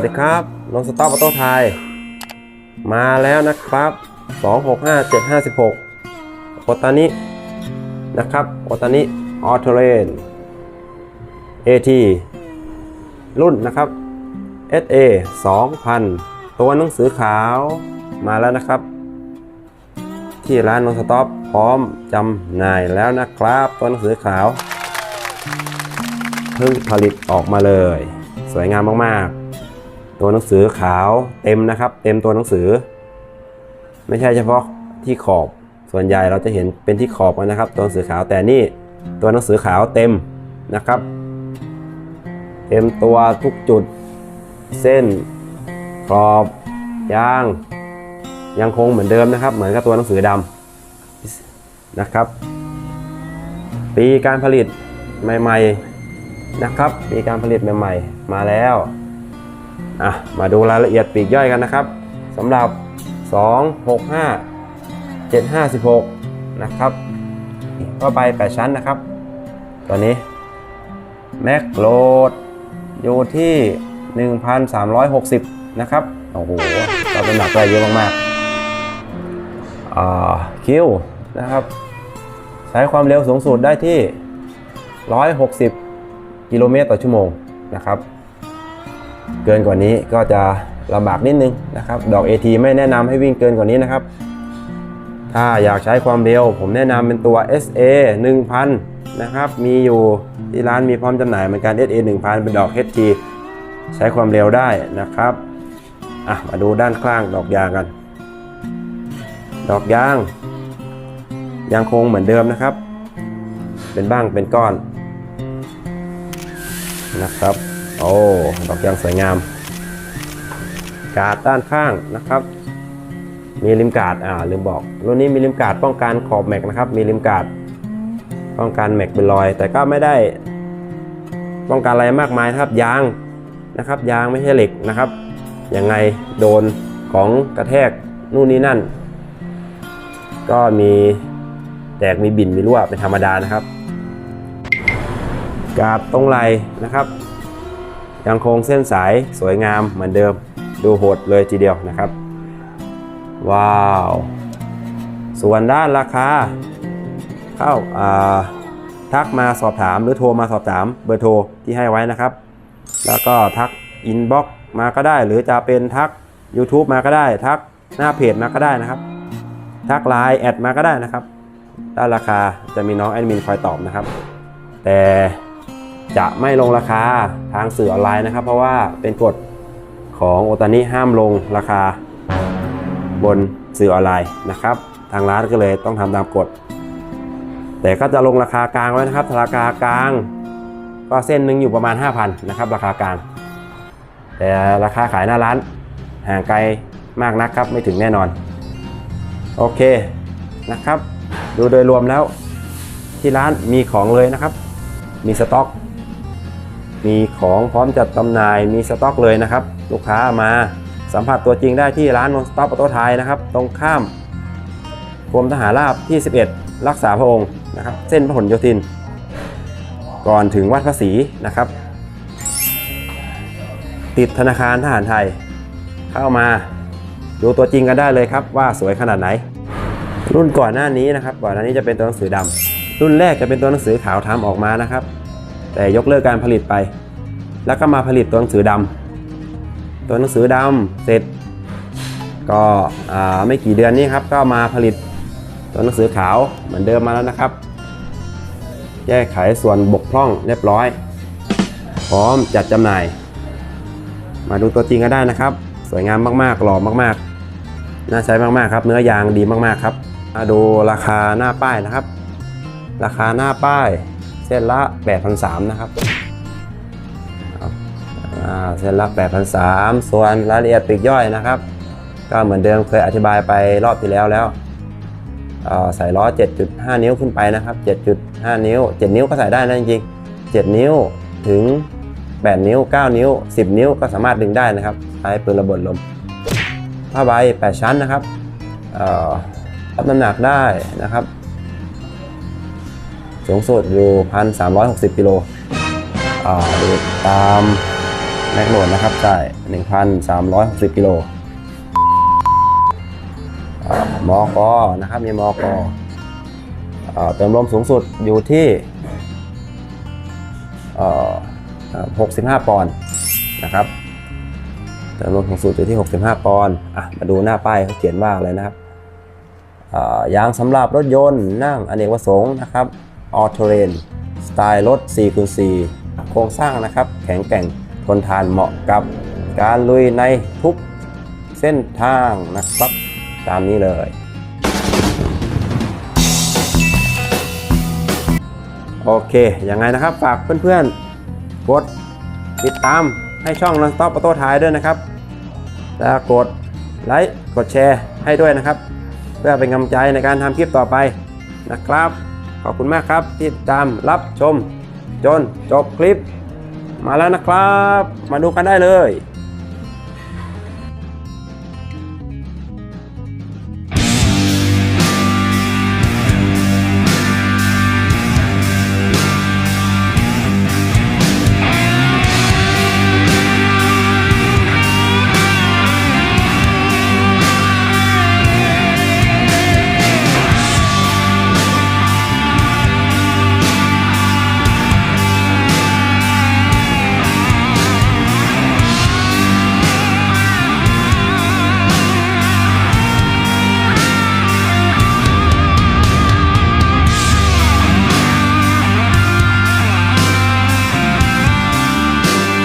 วัสดีครับลงสต็อปออโต้ไทย มาแล้วนะครับ 265756โอตานินะครับโอตานิออโตเรน AT รุ่นนะครับ SA 2000 ตัวหนังสือขาวมาแล้วนะครับ ที่ร้านนงสต็อปพร้อมจำหน่ายแล้วนะครับ ตัวหนังสือขาว เพิ่งผลิตออกมาเลย สวยงามมากๆ ตัวหนังสือขาวเต็มนะครับ เต็มตัวหนังสือ ไม่ใช่เฉพาะที่ขอบส่วนใหญ่เราจะเห็นเป็นที่ขอบกันนะครับ ตัวหนังสือขาวแต่นี่ตัวหนังสือขาวเต็มนะครับ เต็มตัวทุกจุดเส้นขอบยาง ยังคงเหมือนเดิมนะครับ เหมือนกับตัวหนังสือดำนะครับ ปีการผลิตใหม่ ๆนะครับ ปีการผลิตใหม่ ๆ มาแล้ว อะมาดูรายละเอียดปีกย่อยกันนะครับสำหรับ 2 6 5 7 5 16 นะครับก็ใบ8ชั้นนะครับ ตัวนี้แม็กโหลดอยู่ที่ 1,360 นะครับ โอ้โหเราเป็นหนักได้เยอะมากๆอ่คิวนะครับ ใช้ความเร็วสูงสุดได้ที่ 160 กิโลเมตรต่อชั่วโมงนะครับ เกินกว่านี้ก็จะลำบากนิดนึงนะครับ ดอก AT ไม่แนะนำให้วิ่งเกินกว่านี้นะครับ ถ้าอยากใช้ความเร็ว ผมแนะนำเป็นตัว SA 1000 นะครับ มีอยู่ที่ร้านมีพร้อมจำหน่ายเหมือนกัน SA 1000 เป็นดอก HT ใช้ความเร็วได้นะครับอะมาดูด้านข้างดอกยางกัน ดอกยาง ยังคงเหมือนเดิมนะครับ เป็นบ้างเป็นก้อนนะครับ โอ้ดอกยางสวยงาม กาดด้านข้างนะครับ มีริมกาดอ่าลืมบอกรุ่นนี้มีริมกาดป้องกันขอบแม็กนะครับ มีริมกาดป้องกันแม็กเป็นรอย แต่ก็ไม่ได้ป้องกันอะไรมากมายนะครับยางนะครับ ยางไม่ใช่เหล็กนะครับยังไงโดนของกระแทกนู่นนี่นั่น ก็มีแตกมีบินมีรั่วเป็นธรรมดานะครับ กาดตรงไหลนะครับ ยังคงเส้นสายสวยงามเหมือนเดิม ดูโหดเลยทีเดียวนะครับ ว้าว ส่วนด้านราคา เข้าาทักมาสอบถามหรือโทรมาสอบถามเบอร์โทรที่ให้ไว้นะครับ แล้วก็ทักอินบ็อกมาก็ได้ หรือจะเป็นทัก YouTube มาก็ได้ ทักหน้าเพจมาก็ได้นะครับ ทักไลน์แอดมาก็ได้นะครับ ด้านราคาจะมีน้องแอดมินคอยตอบนะครับ แต่ จะไม่ลงราคาทางสื่อออนไลน์นะครับ เพราะว่าเป็นกฎของโอตานิห้ามลงราคา บนสื่อออนไลน์นะครับ ทางร้านก็เลยต้องทำตามกฎ แต่ก็จะลงราคากลางไว้นะครับราคากลาง ก็เส้นหนึ่งอยู่ประมาณ 5,000นะครับราคากลาง แต่ราคาขายหน้าร้านห่างไกลมากนักครับไม่ถึงแน่นอน โอเคนะครับ ดูโดยรวมแล้วที่ร้านมีของเลยนะครับ มีสต็อก มีของพร้อมจัดจำหน่ายมีสต็อกเลยนะครับ ลูกค้ามาสัมผัสตัวจริงได้ที่ร้านนนสต็อปออโต้ไทยนะครับ ตรงข้ามกรมทหารราบที่ 11 รักษาพระองค์นะครับ เส้นพหลโยธิน ก่อนถึงวัดพระศรีนะครับ ติดธนาคารทหารไทย เข้ามาดูตัวจริงกันได้เลยครับว่าสวยขนาดไหน รุ่นก่อนหน้านี้นะครับ ก่อนหน้านี้จะเป็นตัวหนังสือดำรุ่นแรกจะเป็นตัวหนังสือขาวทำออกมานะครับ แต่ยกเลิกการผลิตไป แล้วก็มาผลิตตัวหนังสือดำตัวหนังสือดำเสร็จ ก็ไม่กี่เดือนนี้ครับก็มาผลิตตัวหนังสือขาวเหมือนเดิมมาแล้วนะครับ แก้ไขส่วนบกพร่องเรียบร้อย พร้อมจัดจำหน่าย มาดูตัวจริงก็ได้นะครับ สวยงามมากๆหล่อมากๆ น่าใช้มากๆครับ เนื้อยางดีมากๆครับมาดูราคาหน้าป้ายนะครับ ราคาหน้าป้าย เส้นละ8,300นะครับครับอ่าเส้นละ8,300ส่วนรายละเอียดปีกย่อยนะครับ ก็เหมือนเดิมเคยอธิบายไปรอบที่แล้วแล้วเอ่อใส่ล้อ 7.5 นิ้วขึ้นไปนะครับ 7.5 นิ้ว 7 นิ้วก็ใส่ได้นะจริงๆ7นิ้วถึง 8 นิ้ว 9 นิ้ว 10 นิ้วก็สามารถดึงได้นะครับ ใช้ปืนระเบิดลมผ้าใบ 8 ชั้นนะครับรับน้ำหนักได้นะครับ สูงสุดอยู่ 1,360กิโลอ่าดูตามแม็กโหลดนะครับได้1,360กิโลอ่ามอกอนะครับมีมอกอ่าเติมลมสูงสุดอยู่ที่อ่า65 ปอนด์นะครับเติมลมสูงสุดอยู่ที่ 65 ปอนด์อะมาดูหน้าป้ายเขาเขียนว่าอะไรนะครับอ่ายางสำหรับรถยนต์นั่งอเนกประสงค์นะครับ All Terrain สไตล์รถ 4x4 โครงสร้างนะครับ แข็งแกร่งทนทานเหมาะกับการลุยในทุกเส้นทางนะครับตามนี้เลย โอเค ยังไงนะครับ ฝากเพื่อนๆ กดติดตามให้ช่อง Non Stop Auto ท้ายด้วยนะครับ แล้วกดไลค์ กดแชร์ให้ด้วยนะครับ เพื่อเป็นกำลังใจในการทำคลิปต่อไปนะครับ อบคุณมากครับที่ติดตามรับชมจนจบคลิป มาแล้วนะครับ มาดูกันได้เลย